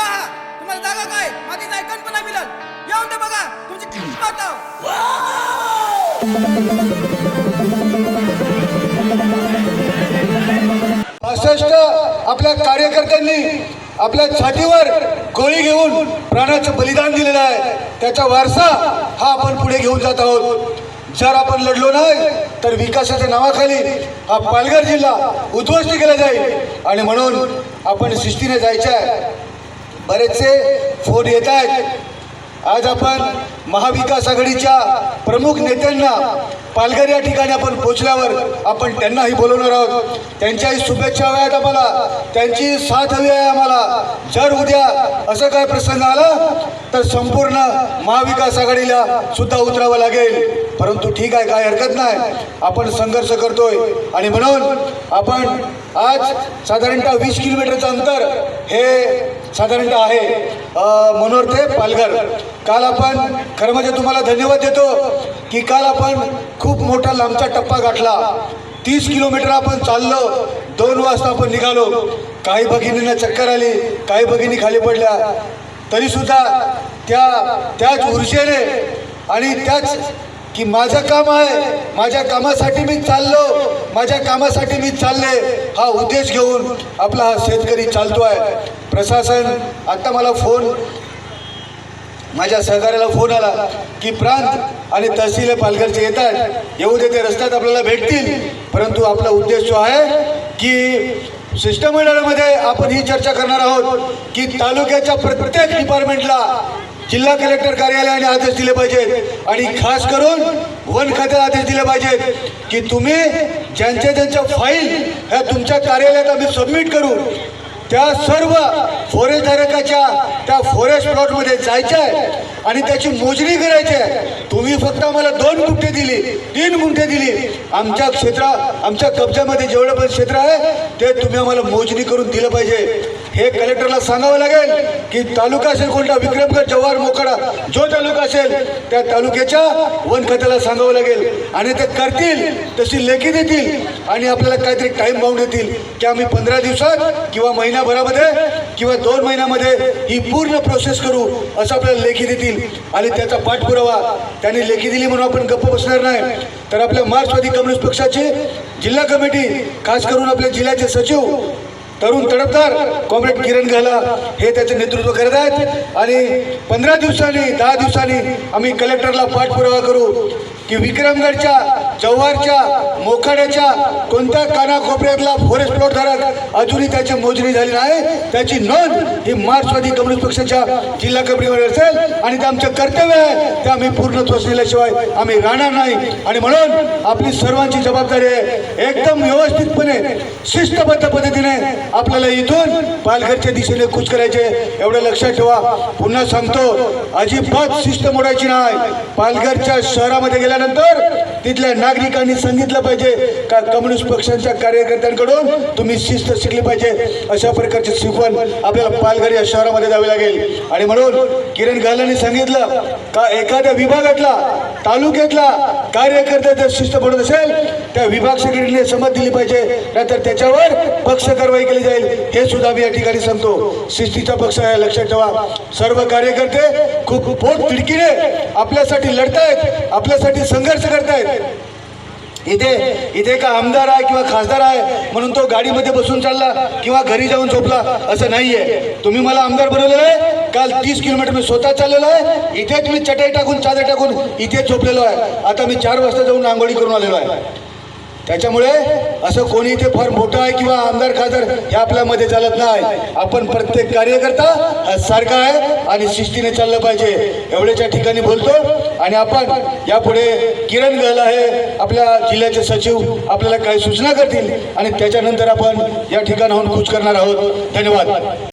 पहा तुम्हाला जागा काय? माझी ऐकण पण नाही येऊन ते बघा तुमची पासष्ट आपल्या कार्यकर्त्यांनी आपल्या छातीवर गोळी घेऊन प्राणाचं बलिदान दिलेलं आहे. त्याचा वारसा हा आपण पुढे घेऊन जात आहोत. जर आपण लढलो नाही तर विकासाच्या नावाखाली हा पालघर जिल्हा उद्ध्वस्त केला जाईल. आणि म्हणून आपण शिस्तीने जायचं आहे. बरेचसे फोन येत आहेत. आज आपण महाविकास आघाडीच्या प्रमुख नेत्यांना पालघर या ठिकाणी आपण पोचल्यावर आपण त्यांनाही बोलवणार आहोत. त्यांच्याही शुभेच्छा हव्या आहेत आम्हाला. त्यांची साथ हवी आहे आम्हाला. जर उद्या असं काय प्रसंग आला तर संपूर्ण महाविकास आघाडीला सुद्धा उतरावं लागेल. परंतु ठीक आहे काय हरकत नाही. आपण संघर्ष करतोय. आणि म्हणून आपण आज साधारणतः वीस किलोमीटरचं अंतर हे साधारणतः आहे मनोहर ते पालघर. काल आपण खरं म्हणजे तुम्हाला धन्यवाद देतो की काल आपण खूप मोठा लांबचा टप्पा गाठला. तीस किलोमीटर आपण चाललो दोन वाजता आपण निघालो. काही भगिनींना चक्कर आली काही भगिनी खाली पडल्या. तरीसुद्धा त्या त्याच ऊर्जेने आणि त्याच की माझं काम आहे माझ्या कामासाठी मी चाललो माझ्या कामासाठी मी चालले हा उद्देश घेऊन आपला हा शेतकरी चालतो आहे प्रशासन आत्ता मला फोन माझ्या सहकार्याला फोन आला की प्रांत आणि तहसील पालघरचे येत आहेत येऊ दे ते रस्त्यात आपल्याला भेटतील. परंतु आपला उद्देश जो आहे की शिष्टमंडळामध्ये आपण ही चर्चा करणार आहोत की तालुक्याच्या प्रत्येक डिपार्टमेंटला जिल्हा कलेक्टर कार्यालयाने आदेश दिले पाहिजेत. आणि खास करून वन खात्याला आदेश दिले पाहिजेत की तुम्ही ज्यांच्या ज्यांच्या फाईल ह्या तुमच्या कार्यालयात आम्ही सबमिट करू त्या सर्व फॉरेस्ट धारकाच्या त्या फॉरेस्ट प्लॉटमध्ये जायचं आहे आणि त्याची मोजणी करायची आहे तुम्ही फक्त आम्हाला दोन गुंठे दिली तीन गुंठे दिली. आमच्या क्षेत्रा आमच्या कब्जामध्ये जेवढं पण क्षेत्र आहे ते तुम्ही आम्हाला मोजणी करून दिलं पाहिजे. हे कलेक्टरला सांगावं लागेल की तालुका असेल कोणता विक्रमगड जव्हार मोकडा जो तालुका असेल त्या तालुक्याच्या वन खात्याला सांगावं लागेल. आणि ते करतील तशी लेखी देतील आणि आपल्याला काहीतरी टाईम बाउंड देतील. की आम्ही पंधरा दिवसात किंवा महिनाभरामध्ये किंवा दोन महिन्यामध्ये ही पूर्ण प्रोसेस करू असं आपल्याला लेखी देतील. आणि त्याचा पाठपुरावा त्यांनी लेखी दिली म्हणून आपण गप्प बसणार नाही. तर आपल्या मार्क्सवादी कम्युनिस्ट पक्षाची जिल्हा कमिटी खास करून आपल्या जिल्ह्याचे सचिव तरुण तडफदार कॉम्रेड किरण गहला हे त्याचे नेतृत्व करत आहेत. आणि पंधरा दिवसांनी दहा दिवसांनी आम्ही कलेक्टरला पाठपुरावा करू की विक्रमगडच्या जव्हारच्या मोखाड्याच्या कोणत्या कानाकोपऱ्यातला फॉरेस्ट प्लॉट धारक अजूनही त्याची मोजणी झाली नाही. त्याची नोंद ही मार्क्सवादी कम्युनिस्ट पक्षाच्या जिल्हा कमिटीवर असेल. आणि ते आमचं कर्तव्य आहे ते आम्ही पूर्ण त्वसलेल्याशिवाय आम्ही राहणार नाही. आणि म्हणून आपली सर्वांची जबाबदारी आहे एकदम व्यवस्थितपणे शिस्तबद्ध पद्धतीने आपल्याला इथून पालघरच्या दिशेने कूच करायचे एवढं लक्षात ठेवा. पुन्हा सांगतो अजिबात शिस्त मोडायची नाही. पालघरच्या शहरामध्ये गेल्यानंतर तिथल्या नागरिकांनी सांगितलं पाहिजे का कम्युनिस्ट पक्षांच्या कार्यकर्त्यांकडून तुम्ही शिस्त शिकली पाहिजे? अशा प्रकारची शिकवण आपल्याला पालघर या शहरामध्ये द्यावी लागेल. आणि म्हणून किरण गालांनी सांगितलं का एखाद्या विभागातला तालुक्यातला कार्यकर्ता जर शिस्त पडत असेल त्या विभाग सेक्रेटरीने समज दिली पाहिजे. नाहीतर त्याच्यावर पक्ष कारवाई केली जाईल. हे सुद्धा मी या ठिकाणी सांगतो. शिस्तीचा पक्ष आहे लक्षात ठेवा. सर्व कार्यकर्ते खूप पोट तिडकीने आपल्यासाठी लढतायत आपल्यासाठी संघर्ष करतायत. इथे इथे का आमदार आहे किंवा खासदार आहे म्हणून तो गाडीमध्ये बसून चालला किंवा घरी जाऊन झोपला असं नाहीये. तुम्ही मला आमदार बनवलेलं आहे काल तीस किलोमीटर मी स्वतः चाललेलो आहे इथे तुम्ही चटई टाकून चादर टाकून इथे झोपलेलो आहे. आता मी चार वाजता जाऊन आंघोळी करून आलेलो आहे. त्याच्यामुळे असं कोणी ते फार मोठं आहे किंवा आमदार खासदार हे आपल्यामध्ये चालत नाही. आपण प्रत्येक कार्यकर्ता सारखा आहे आणि शिस्तीने चाललं पाहिजे. एवढ्याच्या ठिकाणी बोलतो आणि आपण यापुढे किरण गहल हे आपल्या जिल्ह्याचे सचिव आपल्याला काही सूचना करतील आणि त्याच्यानंतर आपण या ठिकाणाहून कूच करणार आहोत. धन्यवाद.